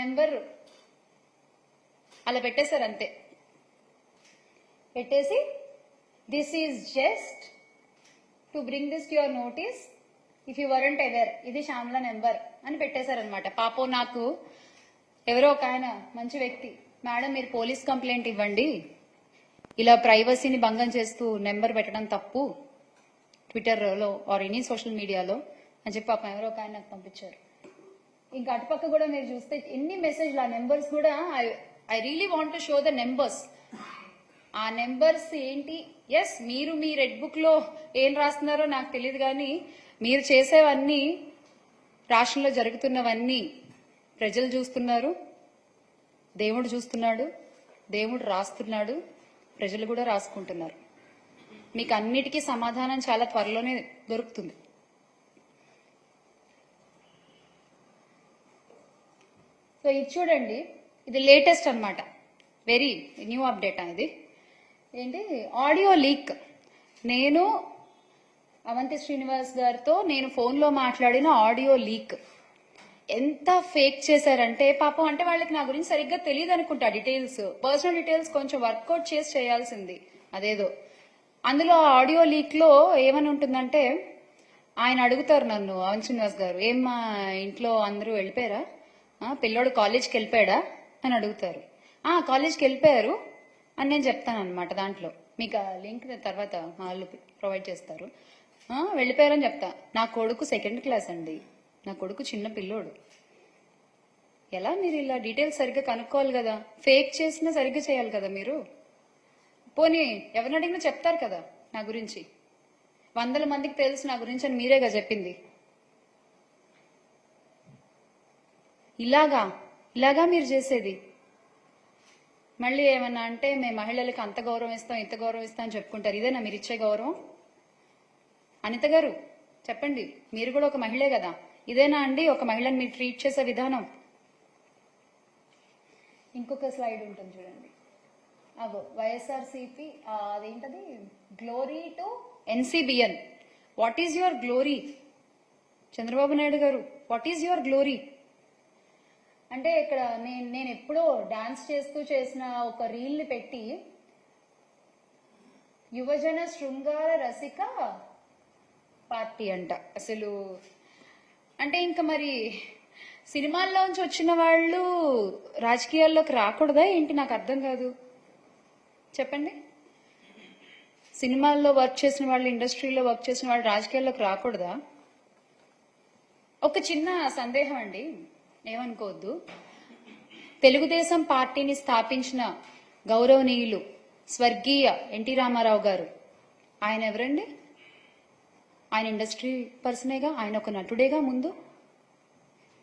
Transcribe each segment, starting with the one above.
Number అలా పెట్టేశారు అంతే. పెట్టేసి this is just to bring this to your notice if you weren't ever ఇది శ్యామ్ల నెంబర్ అని పెట్టేశారనమాట. పాపం నాకు ఎవరో ఒక ఆయన మంచి వ్యక్తి. మేడం మీరు పోలీస్ కంప్లైంట్ ఇవ్వండి. ఇలా ప్రైవసీని భంగం చేస్తూ నెంబర్ పెట్టడం తప్పు ట్విట్టర్లో ఆర్ ఎనీ సోషల్ మీడియాలో అని చెప్పి పాపం ఎవరో ఒక ఆయన నాకు పంపించారు. ఇంకా అటుపక్క కూడా మీరు చూస్తే ఎన్ని మెసేజ్లు ఆ నెంబర్స్ కూడా I really want to show the numbers ఆ నెంబర్స్ ఏంటి? ఎస్ మీరు మీ రెడ్ బుక్లో ఏం రాస్తున్నారో నాకు తెలియదు కానీ మీరు చేసేవన్నీ రాష్ట్రంలో జరుగుతున్నవన్నీ ప్రజలు చూస్తున్నారు దేవుడు చూస్తున్నాడు దేవుడు రాస్తున్నాడు ప్రజలు కూడా రాసుకుంటున్నారు. మీకు అన్నిటికీ సమాధానం చాలా త్వరలోనే దొరుకుతుంది. సో ఇది చూడండి ఇది లేటెస్ట్ అన్నమాట. వెరీ న్యూ అప్డేట్ ఇది ఏంటి? ఆడియో లీక్ నేను అవంతి శ్రీనివాస్ గారితో నేను ఫోన్లో మాట్లాడిన ఆడియో లీక్ ఎంత ఫేక్ చేశారంటే పాపం అంటే వాళ్ళకి నా గురించి సరిగ్గా తెలియదు అనుకుంటా డీటెయిల్స్ పర్సనల్ డీటెయిల్స్ కొంచెం వర్కౌట్ చేసి చేయాల్సింది. అదేదో. అందులో ఆడియో లీక్లో ఏమని ఉంటుందంటే ఆయన అడుగుతారు నన్ను అవంత్ శ్రీనివాస్ గారు ఏం మా ఇంట్లో అందరూ వెళ్ళిపోయారా? పిల్లోడు కాలేజ్కి వెళ్ళిపోయాడా అని అడుగుతారు. ఆ కాలేజ్కి వెళ్ళిపోయారు అని నేను చెప్తాను అనమాట దాంట్లో. మీకు ఆ లింక్ తర్వాత వాళ్ళు ప్రొవైడ్ చేస్తారు. వెళ్ళిపోయారని చెప్తా. నా కొడుకు సెకండ్ క్లాస్ అండి. నా కొడుకు చిన్న పిల్లోడు. ఎలా మీరు ఇలా డీటెయిల్స్ సరిగ్గా కనుక్కోవాలి కదా? ఫేక్ చేసినా సరిగ్గా చేయాలి కదా మీరు? పోనీ ఎవరిని అడిగినా చెప్తారు కదా నా గురించి. వందల మందికి తెలుసు నా గురించి అని మీరేగా చెప్పింది? ఇలాగా ఇలాగా మీరు చేసేది. మళ్ళీ ఏమన్నా అంటే మేము మహిళలకు అంత గౌరవం ఇస్తాం ఇంత గౌరవం ఇస్తాం అని చెప్పుకుంటారు. ఇదేనా మీరు ఇచ్చే గౌరవం? అనిత గారు చెప్పండి. మీరు కూడా ఒక మహిళే కదా. ఇదేనా అండి? ఒక మహిళని మీరు ట్రీట్ చేసే విధానం. ఇంకొక స్లైడ్ ఉంటుంది చూడండి. అగో వైఎస్ఆర్సిపి అదేంటది? Glory to NCBN what is your glory Chandrababu Naidu గారు వాట్ ఈజ్ యువర్ గ్లోరీ అంటే ఇక్కడ నేను నేను ఎప్పుడో డాన్స్ చేస్తూ చేసిన ఒక రీల్ పెట్టి యువజన శృంగార రసిక పార్టీ అంట. అసలు అంటే ఇంకా మరి సినిమాల్లోంచి వచ్చిన వాళ్ళు రాజకీయాల్లోకి రాకూడదా ఏంటి? నాకు అర్థం కాదు. చెప్పండి. సినిమాల్లో వర్క్ చేసిన వాళ్ళు ఇండస్ట్రీలో వర్క్ చేసిన వాళ్ళు రాజకీయాల్లోకి రాకూడదా? ఒక చిన్న సందేహం అండి. ఏమనుకోవద్దు. తెలుగుదేశం పార్టీని స్థాపించిన గౌరవనీయులు స్వర్గీయ ఎన్టీ రామారావు గారు. ఆయన ఎవరండి? ఆయన ఇండస్ట్రీ పర్సనేగా? ఆయన ఒక నటుడేగా ముందు?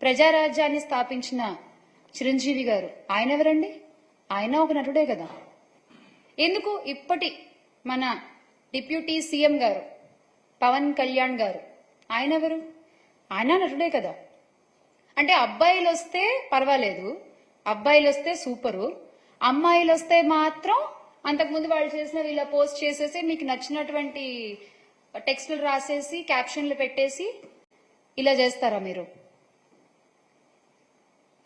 ప్రజారాజ్యాన్ని స్థాపించిన చిరంజీవి గారు. ఆయన ఎవరండి? ఆయన ఒక నటుడే కదా. ఎందుకు ఇప్పటి మన డిప్యూటీ సీఎం గారు పవన్ కళ్యాణ్ గారు? ఆయన ఎవరు? ఆయన నటుడే కదా. అంటే అబ్బాయిలు వస్తే పర్వాలేదు. అబ్బాయిలు వస్తే సూపరు. అమ్మాయిలు వస్తే మాత్రం అంతకుముందు వాళ్ళు చేసిన ఇలా పోస్ట్ చేసేసి మీకు నచ్చినటువంటి టెక్స్ట్లు రాసేసి క్యాప్షన్లు పెట్టేసి ఇలా చేస్తారా మీరు?